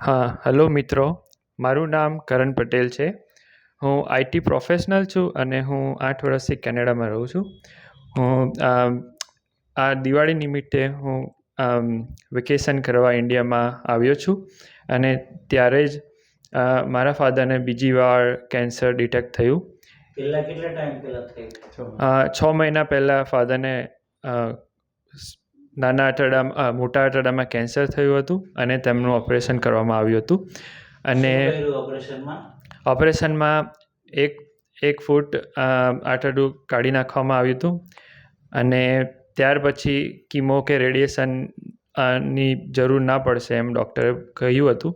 હા હલો મિત્રો. મારું નામ કરણ પટેલ છે. હું આઈટી પ્રોફેશનલ છું અને હું આઠ વર્ષથી કેનેડામાં રહું છું. હું આ દિવાળી નિમિત્તે હું વેકેશન કરવા ઇન્ડિયામાં આવ્યો છું. અને ત્યારે જ મારા ફાધરને બીજી વાર કેન્સર ડિટેક્ટ થયું. પહેલા કેટલા ટાઈમ પહેલા થયું? છ મહિના પહેલાં ફાધરને નાના આંતરડામાં મોટા આંતરડામાં કેન્સર થયું હતું અને તેમનું ઓપરેશન કરવામાં આવ્યું હતું. અને ઓપરેશનમાં? ઓપરેશનમાં એક એક ફૂટ આંતરડું કાઢી નાખવામાં આવ્યું હતું. અને ત્યાર પછી કીમો કે રેડિયેશનની જરૂર ના પડશે એમ ડૉક્ટરે કહ્યું હતું.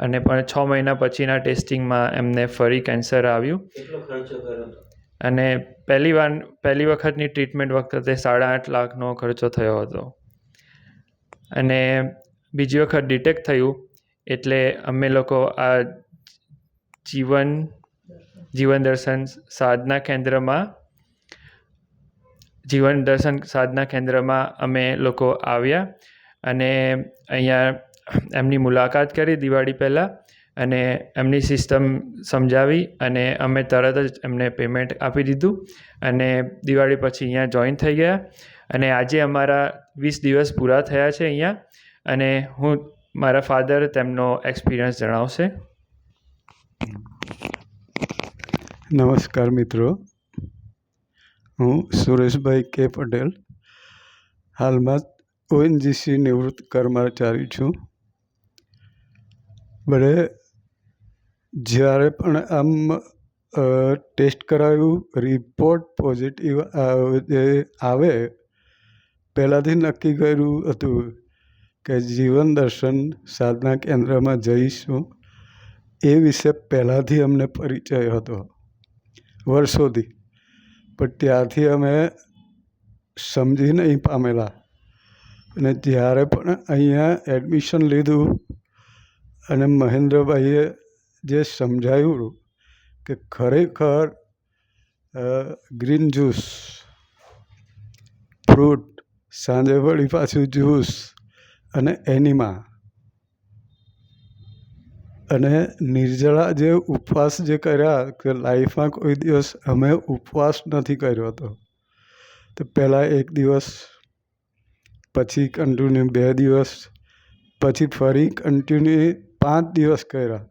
અને પણ છ મહિના પછીના ટેસ્ટિંગમાં એમને ફરી કેન્સર આવ્યું. અને પહેલી વાર પહેલી વખતની ટ્રીટમેન્ટ વખતે સાડા આઠ લાખનો ખર્ચો થયો હતો. અને બીજી વખત ડિટેક્ટ થયું એટલે અમે લોકો આ જીવન જીવન દર્શન સાધના કેન્દ્રમાં, જીવન દર્શન સાધના કેન્દ્રમાં અમે લોકો આવ્યા અને અહીંયા એમની મુલાકાત કરી દિવાળી પહેલાં અને એમની સિસ્ટમ સમજાવી અને અમે તરત જ એમને પેમેન્ટ આપી દીધું અને દિવાળી પછી અહીંયા જોઈન થઈ ગયા. અને આજે અમારા વીસ દિવસ પૂરા થયા છે અહીંયા અને હું મારા ફાધર તેમનો એક્સપિરિયન્સ જણાવશે. નમસ્કાર મિત્રો. હું સુરેશભાઈ કે પટેલ. હાલમાં ઓએનજીસી નિવૃત્ત કર્મચારી છું. બરે જ્યારે પણ આમ ટેસ્ટ કરાયું, રિપોર્ટ પોઝિટિવ આવે પહેલાંથી નક્કી કર્યું હતું કે જીવન દર્શન સાધના કેન્દ્રમાં જઈશું એ વિશે પહેલાંથી અમને પરિચય હતો વર્ષોથી. પણ ત્યારથી અમે સમજી નહીં પામેલા. અને જ્યારે પણ અહીંયા એડમિશન લીધું અને મહેન્દ્રભાઈએ જે સમજાવ્યું કે ખરેખર ગ્રીન જ્યુસ ફ્રૂટ સાંજે વળી પાછું જ્યુસ અને એનિમા. અને નિર્જળા જે ઉપવાસ જે કર્યા કે લાઈફમાં કોઈ દિવસ અમે ઉપવાસ નથી કર્યો હતો. તો પહેલાં એક દિવસ, પછી કન્ટિન્યુ બે દિવસ, પછી ફરી કન્ટિન્યુ પાંચ દિવસ કર્યા.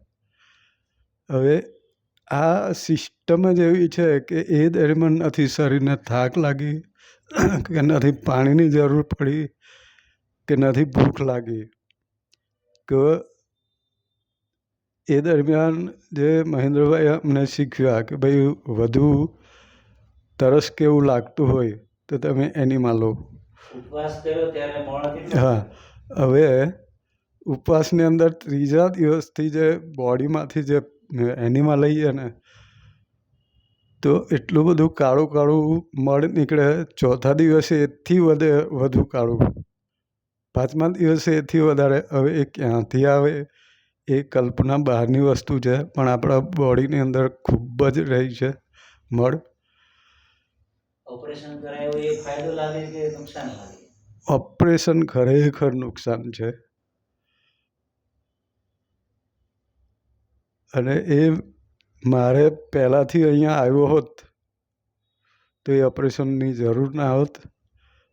હવે આ સિસ્ટમ જ એવી છે કે એ દરમિયાન નથી શરીરને થાક લાગી કે નથી પાણીની જરૂર પડી કે નથી ભૂખ લાગી કે એ દરમિયાન જે મહેન્દ્રભાઈ અમને શીખવ્યા કે ભાઈ વધુ તરસ કેવું લાગતું હોય તો તમે એનીમાં લો. હા હવે ઉપવાસની અંદર ત્રીજા દિવસથી જે બોડીમાંથી જે એનીમાં લઈએ ને તો એટલું બધું કાળું કાળું મળ નીકળે. ચોથા દિવસે એથી વધે વધુ કાળું. પાંચમા દિવસે એથી વધારે. હવે એ ક્યાંથી આવે એ કલ્પના બહારની વસ્તુ છે પણ આપણા બોડીની અંદર ખૂબ જ રહી છે મળ. ઓપરેશન કરાયું એ ફાયદો લાગે કે નુકસાન લાગે? ઓપરેશન ખરેખર નુકસાન છે. અને એ મારે પહેલાંથી અહીંયા આવ્યો હોત, તો એ ઓપરેશનની જરૂર ના હોત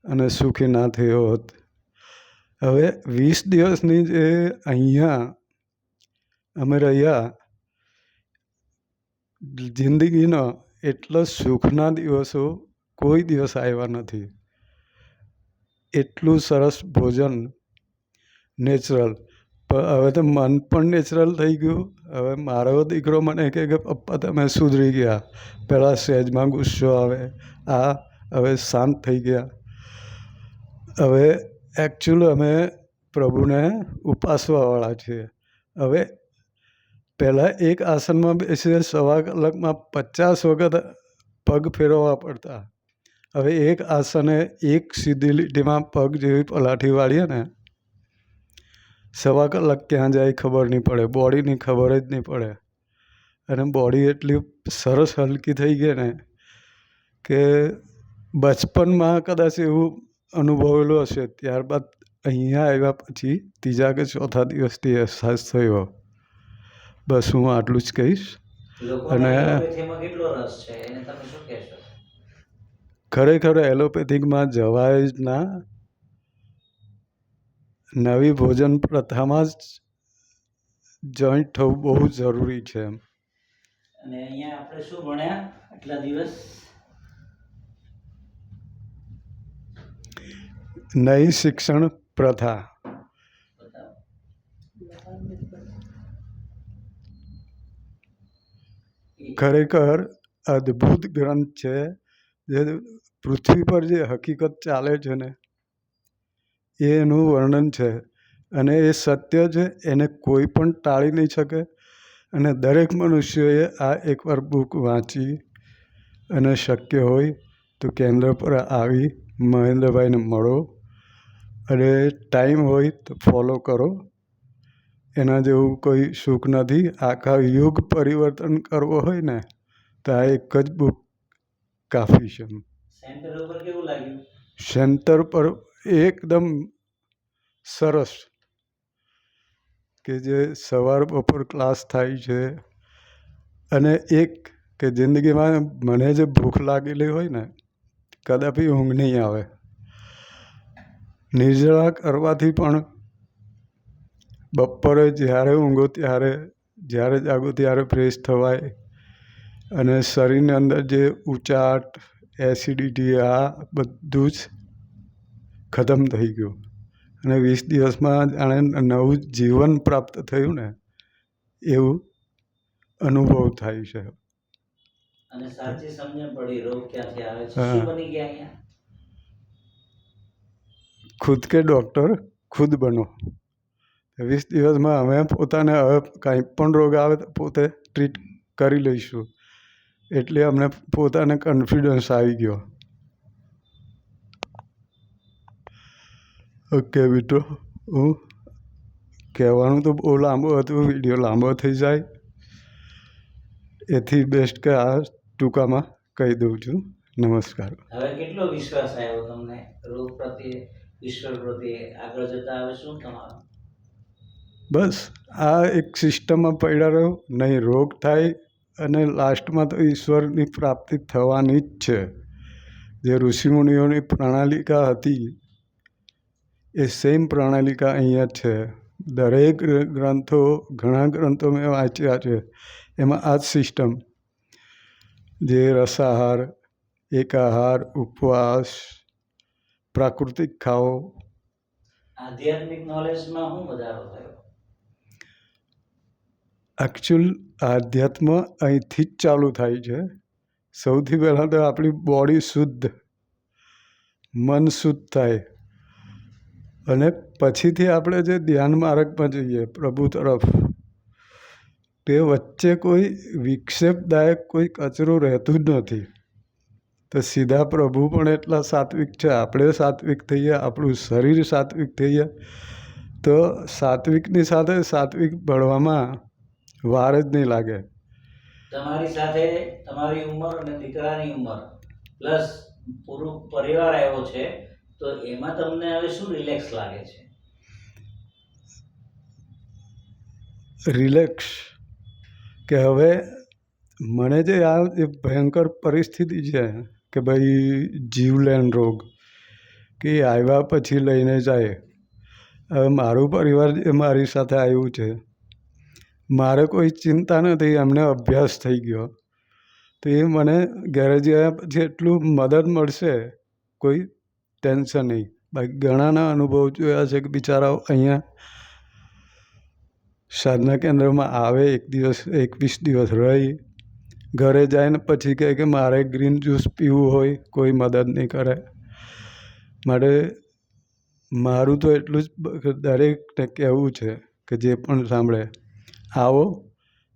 અને સુખી ના થયો હોત. હવે વીસ દિવસની જે અહીંયા અમે રહ્યા, જિંદગીના એટલા સુખના દિવસો કોઈ દિવસ આવ્યા નથી. એટલું સરસ ભોજન નેચરલ પણ હવે તો મન પણ નેચરલ થઈ ગયું. હવે મારો દીકરો મને કહે કે, પપ્પા, તમે સુધરી ગયા. પહેલાં સહેજમાં ગુસ્સો આવે. આ હવે શાંત થઈ ગયા. હવે એકચ્યુઅલ અમે પ્રભુને ઉપાસવાવાળા છીએ. હવે પહેલાં એક આસનમાં બેસીને સવા કલાકમાં પચાસ વખત પગ ફેરવવા પડતા. હવે એક આસને એક સીધી લીટીમાં પગ જેવી પલાઠી વાળીએ ને સવા કલાક ક્યાં જાય ખબર નહીં પડે બોડીની ખબર જ નહીં પડે. અને બોડી એટલી સરસ હલકી થઈ ગઈ ને કે બચપનમાં કદાચ એવું અનુભવેલું હશે ત્યારબાદ અહીંયા આવ્યા પછી ત્રીજા કે ચોથા દિવસથી અહેસાસ થયો. બસ હું આટલું જ કહીશ. અને- ખરેખર એલોપેથિકમાં જવાય જ ના. નવી ભોજન પ્રથામાં જ જોઈન્ટ થવું બહુ જરૂરી છે. અને અહીંયા આપણે શું ભણ્યા? આટલા દિવસ? નવી શિક્ષણ પ્રથા. ખરેખર અદ્ભુત ગ્રંથ છે. જે પૃથ્વી પર જે હકીકત ચાલે છે ને એનું વર્ણન છે. અને એ સત્ય છે એને કોઈ પણ ટાળી નહીં શકે. અને દરેક મનુષ્યોએ આ એકવાર બુક વાંચી અને શક્ય હોય તો કેન્દ્ર પર આવી મહેન્દ્રભાઈને મળો. અને ટાઈમ હોય તો ફોલો કરો. એના જેવું કોઈ સુખ નથી. આખા યુગ પરિવર્તન કરવો હોય ને તો આ એક જ બુક કાફી છે. સેન્ટર પર એકદમ સરસ કે જે સવાર બપોર ક્લાસ થાય છે અને એક કે જિંદગીમાં મને જે ભૂખ લાગેલી હોય ને, કદાપી ઊંઘ નહીં આવે. નિર્જળા કરવાથી પણ બપોરે જ્યારે ઊંઘો ત્યારે, જ્યારે જાગો ત્યારે ફ્રેશ થવાય અને શરીરની અંદર જે ઉચાટ એસિડિટી આ બધું જ ખતમ થઈ ગયું. અને વીસ દિવસમાં જાણે નવું જીવન પ્રાપ્ત થયું ને એવું અનુભવ થાય છે. અને સાચી સમજણ પડી રોગ ક્યાંથી આવે છે? હા. શું બની ગયા અહીંયા? ખુદ કે ડૉક્ટર ખુદ બનો. વીસ દિવસમાં અમે પોતાને હવે કાંઈ પણ રોગ આવે તો પોતે ટ્રીટ કરી લઈશું. એટલે અમને પોતાને કોન્ફિડન્સ આવી ગયો. ઓકે મિત્રો હું કહેવાનું તો બહુ લાંબો હતું વીડિયો લાંબો થઈ જાય. એથી બેસ્ટ કે આ ટૂંકામાં કહી દઉં છું. નમસ્કાર. હવે કેટલો વિશ્વાસ આવ્યો તમને? રોગ પ્રત્યે ઈશ્વર પ્રત્યે આગળ જતા હવે શું તમારું? બસ આ એક સિસ્ટમમાં પડ્યા રહ્યો નહીં રોગ થાય અને લાસ્ટમાં તો ઈશ્વરની પ્રાપ્તિ થવાની જ છે. જે ઋષિમુનિઓની પ્રણાલિકા હતી એ સેમ પ્રણાલિકા અહીંયા છે. દરેક ગ્રંથો ઘણા ગ્રંથો મેં વાંચ્યા છે. એમાં આ જ સિસ્ટમ જે રસાહાર એકાહાર ઉપવાસ પ્રાકૃતિક ખાઓ. આધ્યાત્મિક નોલેજમાં શું વધારો થયો? એકચ્યુઅલ આધ્યાત્મ અહીંથી જ ચાલુ થાય છે. સૌથી પહેલાં તો આપણી બોડી શુદ્ધ. મન શુદ્ધ થાય. અને પછીથી આપણે જે ધ્યાન માર્ગમાં જઈએ પ્રભુ તરફ, તે વચ્ચે કોઈ વિક્ષેપદાયક કોઈ કચરો રહેતું જ નથી. તો સીધા પ્રભુ પણ એટલા સાત્વિક છે, આપણે સાત્વિક થઈએ, આપણું શરીર સાત્વિક થઈએ. તો સાત્વિકની સાથે સાત્વિક ભળવામાં વાર જ નહીં લાગે. તમારી સાથે તમારી ઉંમર અને દીકરાની ઉંમર, પ્લસ પૂરું પરિવાર આવ્યો છે તો એમાં તમને હવે શું રિલેક્સ લાગે છે? રિલેક્સ કે હવે મને જે આ જે ભયંકર પરિસ્થિતિ છે કે ભાઈ જીવલેણ રોગ, કે એ આવ્યા પછી લઈને જાય. હવે મારું પરિવાર જે મારી સાથે આવ્યું છે, મારે કોઈ ચિંતા નથી, એમને અભ્યાસ થઈ ગયો. તો એ મને ઘરે ગયા પછી એટલું મદદ મળશે કોઈ ટેન્શન નહીં. બાકી ઘણાના અનુભવ જોયા છે કે બિચારાઓ અહીંયા સાધના કેન્દ્રમાં આવે, એક દિવસ, એકવીસ દિવસ રહી, ઘરે જાય ને પછી કહે કે મારે ગ્રીન જ્યુસ પીવું હોય, કોઈ મદદ નહીં કરે. માટે મારું તો એટલું જ દરેકને કહેવું છે કે જે પણ સાંભળે, આવો,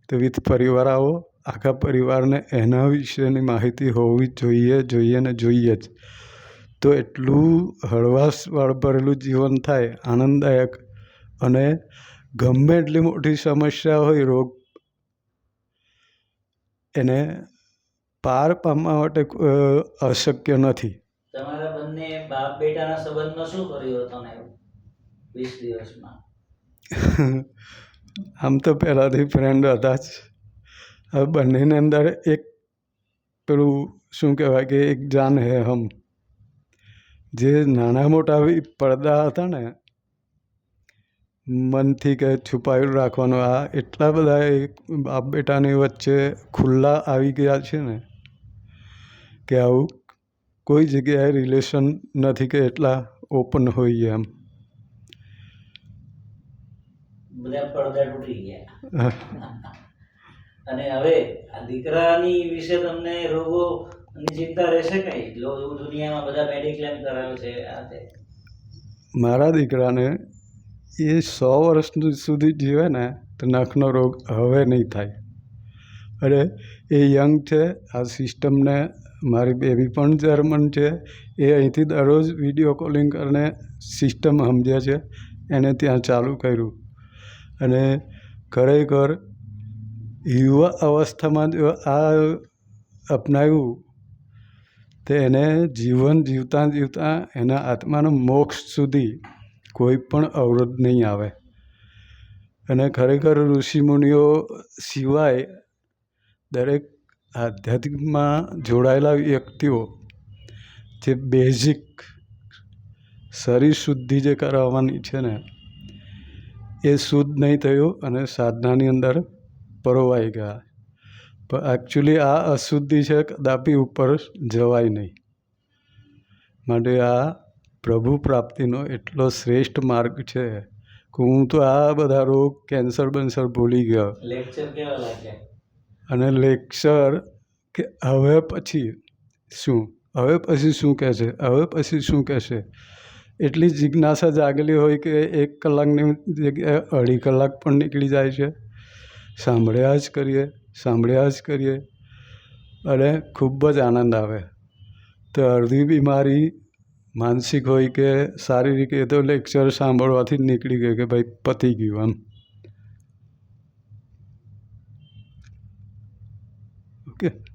તો વિથ પરિવાર આવો, આખા પરિવારને એના વિશેની માહિતી હોવી જોઈએ જોઈએ ને જોઈએ જ. તો એટલું હળવાશ ભરેલું જીવન થાય આનંદદાયક અને ગમે એટલી મોટી સમસ્યા હોય રોગ એને પાર પામવા માટે અશક્ય નથી. તમારા બંને બાપ બેટાના સંબંધમાં શું પરિવર્તન આવ્યું વીસ દિવસમાં? આમ તો પહેલાંથી ફ્રેન્ડ હતા જ. હવે બંનેની અંદર એક પેલું શું કહેવાય કે એક જાન હે હમ. જે નાના મોટા પડદા હતા ને મનથી કે છુપાયેલું રાખવાનું આ એટલા બધા એક બાપ બેટાની વચ્ચે ખુલ્લા આવી ગયા છે ને કે આવું કોઈ જગ્યાએ રિલેશન નથી કે એટલા ઓપન હોઈએ એમ. બધા પડદા તૂટી ગયા. અને હવે આ દીકરાની વિશે તમને મારા દીકરાને એ સો વર્ષ સુધી જીવે ને તો નખનો રોગ હવે નહીં થાય. અરે, એ યંગ છે, આ સિસ્ટમને મારી બેબી પણ જર્મન છે. એ અહીંથી દરરોજ વીડિયો કોલિંગ કરીને સિસ્ટમ સમજે છે. એને ત્યાં ચાલુ કર્યું. અને ખરેખર યુવા અવસ્થામાં જો આ અપનાવ્યું તો એને જીવન જીવતાં જીવતાં એના આત્માનો મોક્ષ સુધી કોઈ પણ અવરોધ નહીં આવે. અને ખરેખર ઋષિમુનિઓ સિવાય દરેક આધ્યાત્મિકમાં જોડાયેલા વ્યક્તિઓ જે બેઝિક શરીર શુદ્ધિ જે કરાવવાની છે ને, એ શુદ્ધ નહીં થયું અને સાધનાની અંદર પરોવાઈ ગયા. પણ એકચ્યુઅલી આ અશુદ્ધિ છે કદાપી ઉપર જવાય નહીં. માટે આ પ્રભુ પ્રાપ્તિનો એટલો શ્રેષ્ઠ માર્ગ છે કે હું તો આ બધા રોગ કેન્સર બેન્સર ભૂલી ગયો. અને લેક્ચર કે હવે પછી શું? હવે પછી શું કહેશે હવે પછી શું કહેશે એટલી જિજ્ઞાસા જાગેલી હોય કે એક કલાકની જગ્યાએ અઢી કલાક પણ નીકળી જાય છે. સાંભળ્યા જ કરીએ. સાંભળ્યા જ કરીએ. અને ખૂબ જ આનંદ આવે. તો અડધી બીમારી માનસિક હોય કે શારીરિક, એ તો લેક્ચર સાંભળવાથી જ નીકળી ગયું કે ભાઈ પતી ગયું એમ. ઓકે